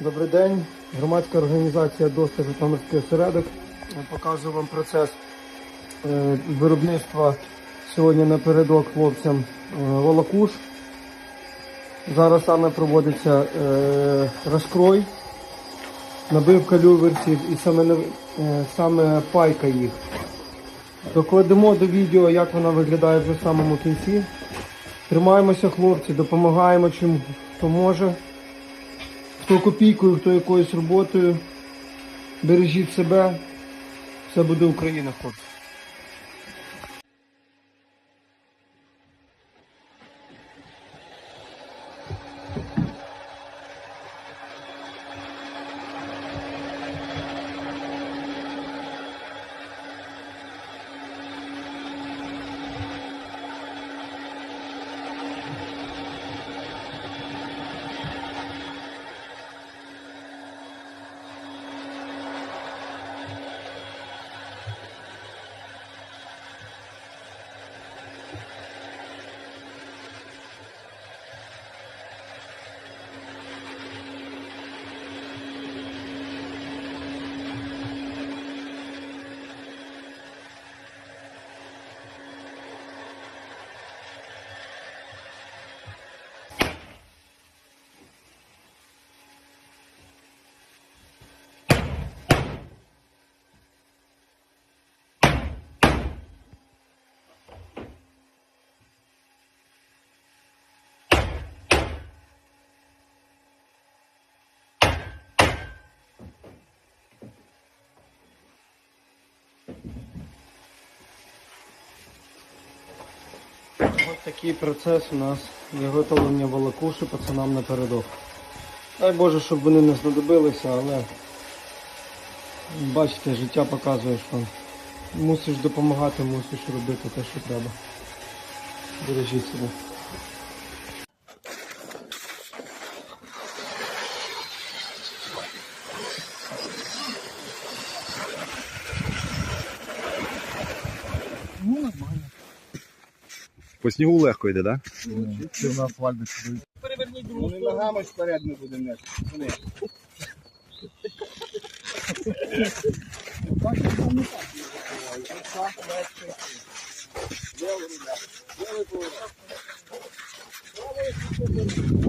Добрий день. Громадська організація «Доста Житомирський осередок. Показую вам процес е, виробництва сьогодні напередок хлопцям е, волокуш. Зараз саме проводиться е, розкрой, набивка люверсів і саме, саме пайка їх. Докладемо до відео, як вона виглядає вже в самому кінці. Тримаємося, хлопці, допомагаємо чим хто може. Хто копійкою, хто якоюсь роботою. Бережіть себе. Все буде Україна, хлопці. Ось такий процес у нас виготовлення волокуші пацанам напередок. Дай Боже, щоб вони не знадобилися, але бачите, життя показує, що мусиш допомагати, мусиш робити те, що треба. Бережіть себе. По снігу легко йде, так? Це на асфальт сюди. Переверніть другу сторону. Ногами вперед ми будемо нести. Белый,